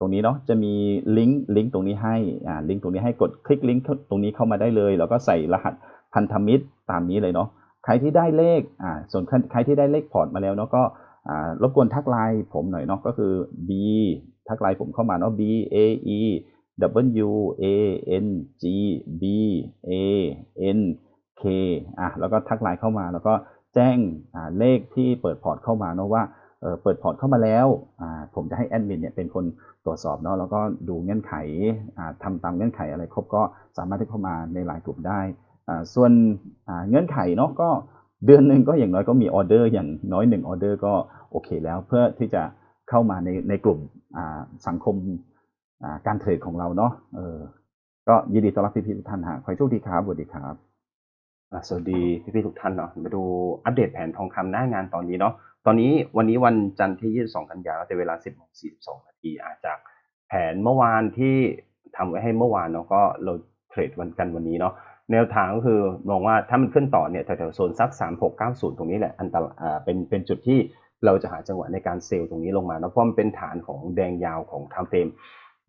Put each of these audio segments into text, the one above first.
ตรงนี้เนาะจะมีลิงก์ลิงก์ตรงนี้ให้อ่าลิงก์ตรงนี้ให้กดคลิกลิงก์ตรงนี้เข้ามาได้เลย แล้วก็ใส่รหัสพันธมิตรตามนี้เลยเนาะใครที่ได้เลขอ่าส่วนใครที่ได้เลขพอร์ตมาแล้วเนาะก็อ่ารบกวนทักไลน์ผมหน่อยเนาะก็คือ B ทักไลน์ผมเข้ามาเนาะ B A E W A N G B A N K อะแล้วก็ทักไลน์เข้ามาแล้วก็แจ้งอ่าเลขที่เปิดพอร์ตเข้ามาเนาะว่า เปิดพอร์ตเข้ามาแล้ว ผมจะให้แอดมินเนี่ยเป็นคนตรวจสอบเนาะแล้วก็ดูเงื่อนไขอ่าทำตามเงื่อนไขอะไรครบก็สามารถที่เข้ามาในไลน์กลุ่มได้ ส่วนเงื่อนไขเนาะก็เดือนหนึ่งก็อย่างน้อยก็มีออเดอร์อย่างน้อยหนึ่งออเดอร์ก็โอเคแล้วเพื่อที่จะเข้ามาในในกลุ่มสังคมการเทรดของเราเนาะก็ยินดีต้อนรับพี่ๆทุกท่านฮะขอให้โชคดีครับสวัสดีครับสวัสดีพี่ๆทุกท่านเนาะมาดูอัปเดตแผนทองคำหน้างานตอนนี้เนาะตอนนี้วันนี้วันจันทร์ที่ 22 กันยายนเวลา 10โมง42 นาทีอาจากแผนเมื่อวานที่ทำไว้ให้เมื่อวานเนาะก็เราเทรดวันกันวันนี้เนาะแนวทางก็คือมองว่าถ้ามันขึ้นต่อเนี่ยแถวๆโซนสัก 3690 ตรงนี้แหละอันตรายเป็นเป็นจุดที่เราจะหาจังหวะในการเซลล์ตรงนี้ลงมาเนาะเพราะมันเป็นฐานของแดงยาวของ time frame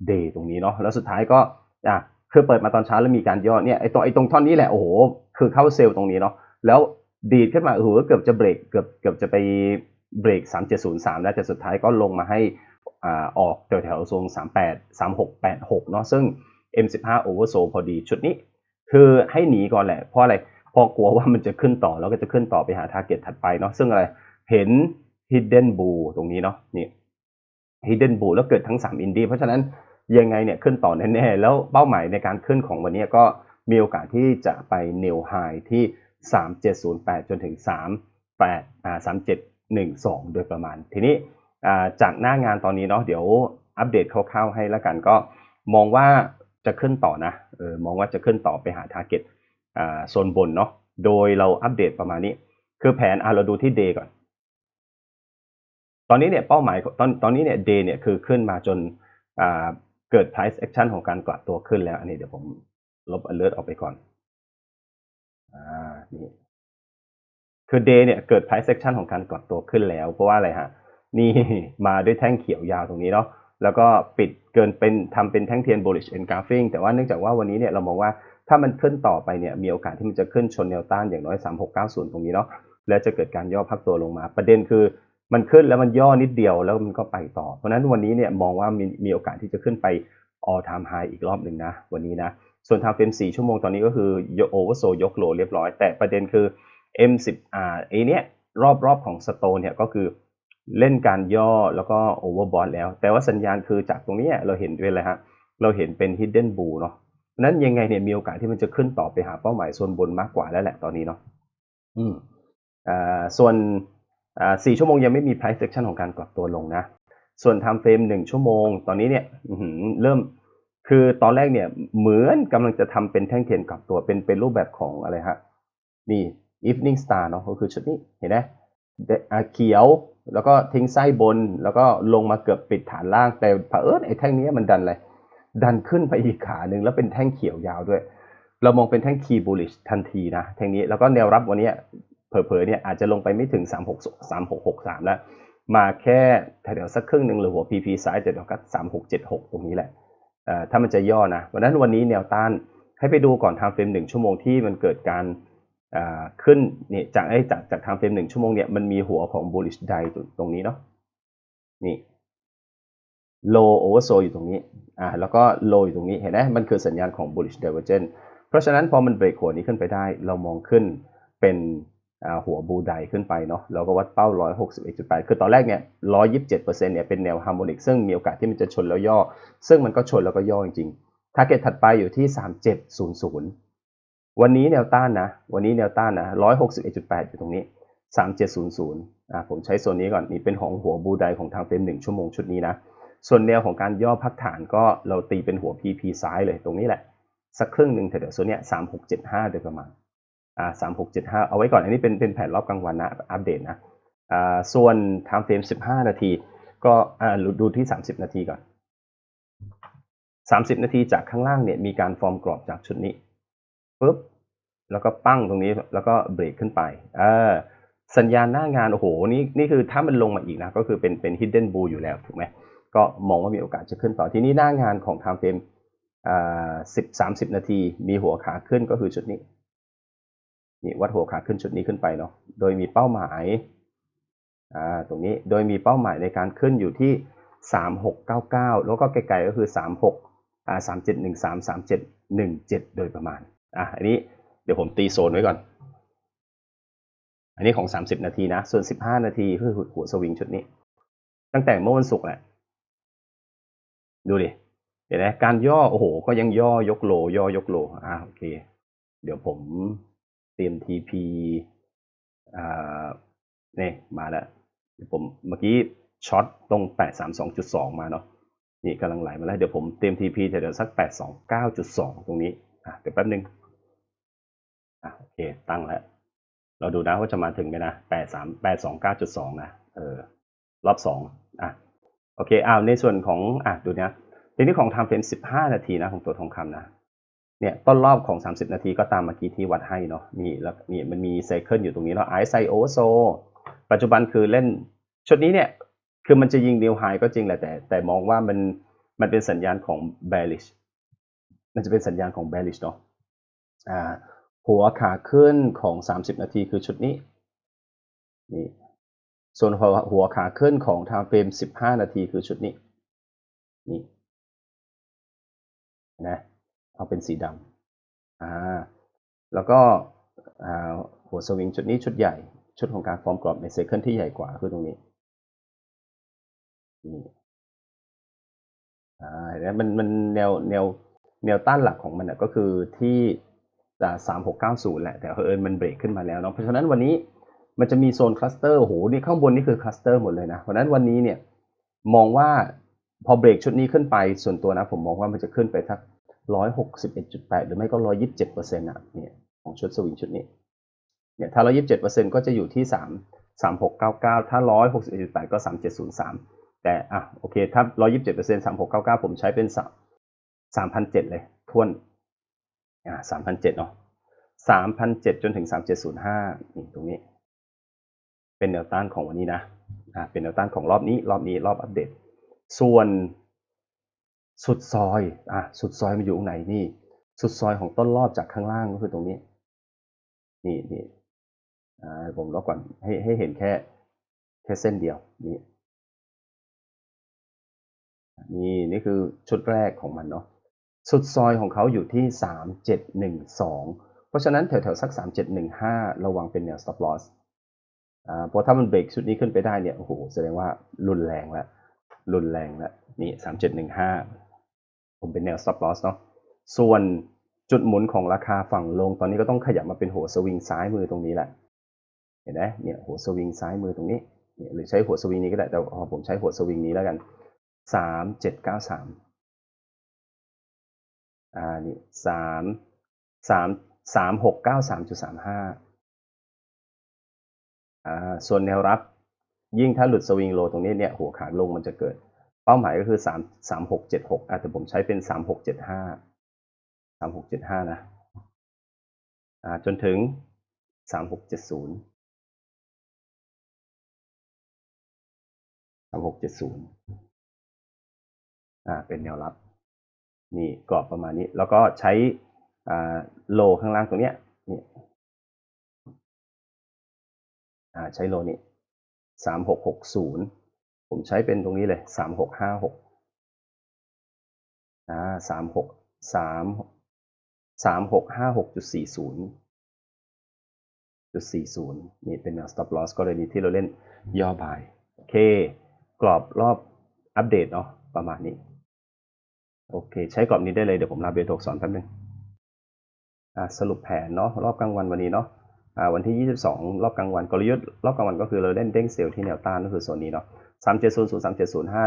day ตรงนี้เนาะแล้วสุดท้ายก็อะคือเปิดมาตอนเช้าแล้วมีการย่อเนี่ยไอตรงไอตรงท่อนนี้แหละโอ้โหคือเข้าเซลล์ตรงนี้เนาะแล้ว ดีดขึ้นมาโอ้โหเกือบจะเบรกเกือบเกือบจะไปเบรก 3703 แล้วแต่สุดท้ายก็ลงมาให้อ่าออกแถวแถวโซน38 3686 เนาะซึ่ง M15 oversold พอดีชุดนี้ คือให้หนีก่อนแหละ เพราะอะไรเพราะกลัวว่ามันจะขึ้นต่อแล้วก็จะขึ้นต่อไปหา target ถัดไปเนาะซึ่งอะไรเห็น hidden bull ตรงนี้เนาะนี่ hidden bull แล้วเกิดทั้ง 3 อินดี้เพราะฉะนั้นยังไงเนี่ยขึ้นต่อแน่ๆ แล้วเป้าหมายในการขึ้นของวันนี้ก็มีโอกาสที่จะไป new high ที่ 3708 จนถึง 38อ่า3712 โดยประมาณ ทีนี้จากหน้างานตอนนี้เนาะเดี๋ยวอัปเดตคร่าวๆให้แล้วกันก็มองว่าจะขึ้นต่อนะเออมองว่าจะขึ้นต่อไปหา target อ่าโซนบนเนาะโดยเราอัปเดตประมาณนี้ คือแผนอะเราดูที่ day ก่อน ตอนนี้เนี่ยเป้าหมายตอนตอนนี้เนี่ย day เนี่ยคือขึ้นมาจนอ่าเกิด price action ของการกลับตัวขึ้นแล้ว อันนี้เดี๋ยวผมลบ alert ออกไปก่อน อ่านี่คือ day เนี่ยเกิด price action ของการกลับตัวขึ้นแล้ว เพราะว่าอะไรฮะ นี่มาด้วยแท่งเขียวยาวตรงนี้เนาะแล้วก็ปิดเกินเป็นทำเป็นแท่งเทียน bullish engulfing แต่ว่าเนื่องจากว่าวันนี้เนี่ยเรามองว่าถ้ามันขึ้นต่อไปเนี่ยมีโอกาสที่มันจะขึ้นชนแนวต้านอย่างน้อย 3690 ตรงนี้เนาะแล้วจะเกิดการย่อพักตัวลงมา ประเด็นคือมันขึ้นแล้วมันย่อนิดเดียวแล้วมันก็ไปต่อ เพราะฉะนั้นวันนี้เนี่ยมองว่ามีมีโอกาสที่จะขึ้นไป all time high อีกรอบหนึ่งนะ วันนี้นะ ส่วน time frame 4 ชั่วโมงตอนนี้ก็คือยก oversold ยกโลเรียบร้อย แต่ประเด็นคือ M10R ไอเนี้ยรอบรอบของ stone เนี่ยก็คือเล่นการย่อแล้วก็ overbought แล้ว แต่ว่าสัญญาณคือจากตรงนี้เราเห็นเป็นอะไรฮะเราเห็นเป็น hidden bull เนาะนั้นยังไงเนี่ยมีโอกาสที่มันจะขึ้นต่อไปหาเป้าหมายโซนบนมากกว่าแล้วแหละตอนนี้เนาะอืมอ่าส่วนอ่าสี่ชั่วโมงยังไม่มี price action ของการกลับตัวลงนะ ส่วน time frame หนึ่งชั่วโมง ตอนนี้เนี่ยเริ่ม คือตอนแรกเนี่ยเหมือนกำลังจะทำเป็นแท่งเทียนกลับตัวเป็นเป็นรูปแบบของอะไรฮะนี่ evening star เนาะก็คือชุดนี้เห็นไหมเดอ่าเขียวแล้วก็ทิ้งไส้บน แล้วก็ลงมาเกือบปิดฐานล่างแต่เผอิญไอ้แท่งนี้มันดันอะไรดันขึ้นไปอีกขาหนึ่งแล้วเป็นแท่งเขียวยาวด้วย เรามองเป็นแท่ง key bullish ทันทีนะแท่งนี้แล้วก็แนวรับวันนี้เผลอๆเนี่ยอาจจะลงไปไม่ถึง 36 3663 แล้ว มาแค่แถวสักครึ่งหนึ่งหรือหัว PP ซ้ายเดี๋ยวก็3676 ตรงนี้แหละ ถ้ามันจะย่อนะวันนั้นวันนี้แนวต้านให้ไปดูก่อน time frame หนึ่งชั่วโมงที่มันเกิดการขึ้นเนี่ยจากไอ้จากจาก time frame หนึ่งชั่วโมงเนี่ยมันมีหัวของ bullish die ตรงนี้เนาะนี่ low oversold อยู่ตรงนี้อ่าแล้วก็ low อยู่ตรงนี้เห็นไหมมันคือสัญญาณของ bullish divergence เพราะฉะนั้นพอมันเบรกหัวนี้ขึ้นไปได้เรามองขึ้นเป็น หัวบูไดขึ้นไปเนาะเราก็วัดเป้า 161.8 คือตอนแรกเนี่ย 127%เนี่ยเป็นแนวฮาร์โมนิกซึ่งมีโอกาสที่มันจะชนแล้วย่อ ซึ่งมันก็ชนแล้วก็ย่อจริงๆ target ถัดไปอยู่ที่ 3700 วันนี้แนวต้านนะ วันนี้แนวต้านนะ 161.8 อยู่ตรงนี้ 3700 อ่าผมใช้โซนนี้ก่อน นี่เป็นของหัวบูไดของทางเฟรม1ชั่วโมงชุดนี้นะ ส่วนแนวของการย่อพักฐานก็เราตีเป็นหัว PP ซ้ายเลยตรงนี้แหละ สักครึ่งหนึ่งแถวๆโซนเนี้ย3675 โดยประมาณ อ่า3675เอาไว้ก่อน อันนี้เป็นเป็นแผนรอบกลางวันนะอัปเดตนะอ่าส่วน time frame 15นาที ก็อ่าดูที่30นาทีก่อน30นาทีจากข้างล่างเนี่ยมีการฟอร์มกรอบจากชุดนี้ปุ๊บแล้วก็ปั้งตรงนี้แล้วก็เบรกขึ้นไปเออสัญญาณหน้างานโอ้โหนี่นี่คือถ้ามันลงมาอีกนะก็คือเป็นเป็น hidden bull อยู่แล้วถูกไหมก็มองว่ามีโอกาสจะขึ้นต่อทีนี้หน้างานของ time frame อ่าสิบสามสิบนาทีมีหัวขาขึ้นก็คือชุดนี้ นี่วัดหัวขาขึ้นชุดนี้ขึ้นไปเนาะโดยมีเป้าหมายอ่าตรงนี้โดยมีเป้าหมายในการขึ้นอยู่ที่สามหกเก้าเก้าแล้วก็ไกลๆก็คือสามหกอ่าสามเจ็ดหนึ่งสามสามเจ็ดหนึ่งเจ็ดโดยประมาณอะอันนี้เดี๋ยวผมตีโซนไว้ก่อน อันนี้ของสามสิบนาทีนะ ส่วนสิบห้านาทีคือหัวสวิงชุดนี้ ตั้งแต่เมื่อวันศุกร์แหละ ดูดิเห็นไหมการย่อ โอ้โห ก็ยังย่อยกโล ย่อยกโล อ่าโอเค เดี๋ยวผม เตรียม TP อ่านี่มาแล้วเดี๋ยวผมเมื่อกี้ช็อตตรง 832.2 มาเนาะนี่กำลังไหลมาแล้ว เดี๋ยวผมเตรียม TP เดี๋ยวสัก 829.2 ตรงนี้อะเดี๋ยวแป๊บนึงอะโอเค ตั้งแล้ว เราดูนะว่าจะมาถึงไหมนะ 83 829.2 นะเออรอบสองอะโอเคอ้าวในส่วนของอะดูนะทีนี้ของ time frame 15 นาทีนะ ของตัวทองคำนะ เนี่ยต้นรอบของ 30 นาทีก็ตามเมื่อกี้ที่วัดให้เนาะนี่แล้วนี่มันมีไซเคิลอยู่ตรงนี้แล้วไอซไซโอโซปัจจุบันคือเล่นชุดนี้เนี่ยคือมันจะยิงนิวไฮก็จริงแหละแต่ แต่มองว่ามันมันเป็นสัญญาณของ bearish มันจะเป็นสัญญาณของ bearish เนาะอ่าหัวขาขึ้นของ 30 นาทีคือชุดนี้นี่ส่วนหัวหัวขาขึ้นของ time frame 15 นาทีคือชุดนี้นี่นะ เอาเป็นสีดำอ่าแล้วก็หัวสวิงชุดนี้ชุดใหญ่ ชุดของการฟอร์มกรอบในเซคันที่ใหญ่กว่าคือตรงนี้นี่อ่าเห็นไหมมันมันแนวแนวแนวต้านหลักของมันนะก็คือที่สามหกเก้าศูนย์แหละ แต่เอิญมันเบรกขึ้นมาแล้วเนาะเพราะฉะนั้นวันนี้มันจะมีโซนคลัสเตอร์โอ้โหนี่ข้างบนนี่คือคลัสเตอร์หมดเลยนะ เพราะฉะนั้นวันนี้เนี่ยมองว่าพอเบรกชุดนี้ขึ้นไปส่วนตัวนะ ผมมองว่ามันจะขึ้นไปทัก ร้อยหกสิบเอ็ดจุดแปดหรือไม่ก็ร้อยยิบเจ็ดเปอร์เซ็นต์อะเนี่ยของชุดสวิงชุดนี้เนี่ยถ้าร้อยยิบเจ็ดเปอร์เซ็นต์ก็จะอยู่ที่สามสามหกเก้าเก้าถ้าร้อยหกสิบเอ็ดจุดแปดก็สามเจ็ดศูนย์สามแต่อะโอเค ถ้าร้อยยิบเจ็ดเปอร์เซ็นต์สามหกเก้าเก้าผมใช้เป็นสามสามพันเจ็ดเลยทวนอ่าสามพันเจ็ดเนาะสามพันเจ็ดจนถึงสามเจ็ดศูนย์ห้านี่ตรงนี้ เป็นแนวต้านของวันนี้นะอ่าเป็นแนวต้านของรอบนี้ รอบนี้รอบอัปเดต ส่วน สุดซอยอะสุดซอยมันอยู่ตรงไหนนี่ สุดซอยของต้นรอบจากข้างล่างก็คือตรงนี้ นี่นี่อ่าผมลบก่อนให้ให้เห็นแค่แค่เส้นเดียวนี่นี่นี่คือชุดแรกของมันเนาะสุดซอยของเขาอยู่ที่สามเจ็ดหนึ่งสองเพราะฉะนั้นแถวๆสักสามเจ็ดหนึ่งห้าระวังเป็นแนว stop loss อ่าพอถ้ามันเบรกชุดนี้ขึ้นไปได้เนี่ยโอ้โหแสดงว่ารุนแรงแล้วรุนแรงแล้วนี่สามเจ็ดหนึ่งห้า ผมเป็นแนว stop loss เนาะส่วนจุดหมุนของราคาฝั่งลง ตอนนี้ก็ต้องขยับมาเป็นหัวสวิงซ้ายมือตรงนี้แหละ เห็นไหมเนี่ยหัวสวิงซ้ายมือตรงนี้เนี่ยหรือใช้หัวสวิงนี้ก็ได้แต่ผมใช้หัวสวิงนี้แล้วกันสามเจ็ดเก้าสามอ่านี่สามสามสามหกเก้าสามจุดสามห้าอ่าส่วนแนวรับยิ่งถ้าหลุดสวิงโลตรงนี้เนี่ยหัวขาลงมันจะเกิด เป้าหมายก็คือ3 3 6 7 6อาจจะแต่ผมใช้เป็น3 6 7 5 3 6 7 5นะอ่าจนถึง3 6 7 0 3 6 7 0อ่าเป็นแนวรับ นี่กรอบประมาณนี้ แล้วก็ใช้อ่าโลข้างล่างตรงเนี้ยนี่อ่าใช้โลนี้สามหกหกศูนย์ ผมใช้เป็นตรงนี้เลยสามหกห้าหกอ่าสามหกสามสามหกห้าหกจุดสี่ศูนย์จุดสี่ศูนย์นี่เป็นแนว stop loss กรณีที่เราเล่นย่อบาย โอเค กรอบรอบอัปเดตเนาะประมาณนี้ โอเค ใช้กรอบนี้ได้เลย เดี๋ยวผมลาเบโทกสอนแป๊บนึงอ่าสรุปแผนเนาะรอบกลางวันวันนี้เนาะวันที่ 22 รอบกลางวันกลยุทธ์รอบกลางวันก็คือเราเล่นเด้งเซลล์ที่แนวต้านก็คือโซนนี้เนาะ 3700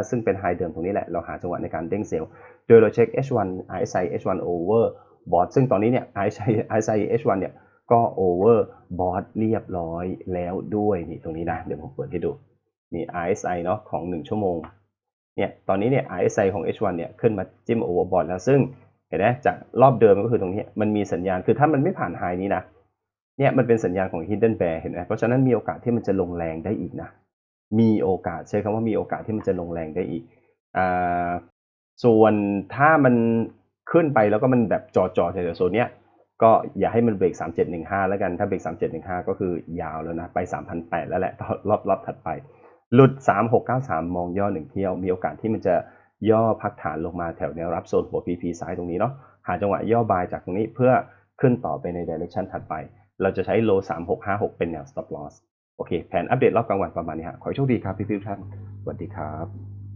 3705 ซึ่งเป็นไฮเดิมตรงนี้แหละ เราหาจังหวะในการเด้งเซลล์ โดยเราเช็ค H1 RSI H1 over bought ซึ่งตอนนี้เนี่ย RSI RSI H1 เนี่ยก็ over bought เรียบร้อยแล้วด้วยนี่ตรงนี้นะ เดี๋ยวผมเปิดให้ดูนี่ RSI เนาะของ 1 ชั่วโมงเนี่ยตอนนี้เนี่ย RSI ของ H1 เนี่ยขึ้นมาจิ้ม overbought แล้วซึ่งเห็นไหมจากรอบเดิมก็คือตรงนี้มันมีสัญญาณคือถ้ามันไม่ผ่านไฮนี้นะเนี่ยมันเป็นสัญญาณของ hidden bear เห็นไหมเพราะฉะนั้นมีโอกาสที่มันจะลงแรงได้อีกนะ มีโอกาส ใช้คำว่ามีโอกาสที่มันจะลงแรงได้อีกอ่าส่วนถ้ามันขึ้นไปแล้วก็มันแบบจอจอแถวโซนเนี้ยก็อย่าให้มันเบรก 3715 แล้วกัน ถ้าเบรก 3715 ก็คือยาวแล้วนะ ไป 3,800 แล้วแหละรอบรอบถัดไป หลุด 3693 มองย่อหนึ่งเที่ยว มีโอกาสที่มันจะย่อพักฐานลงมาแถวแนวรับโซนหัว PP ซ้ายตรงนี้เนาะ หาจังหวะย่อบายจากตรงนี้เพื่อขึ้นต่อไปใน direction ถัดไป เราจะใช้โล3656 เป็นแนว stop loss โอเค แผนอัปเดตรอบกลางวันประมาณนี้ฮะขอโชคดีครับพี่ๆทุกท่านสวัสดีครับ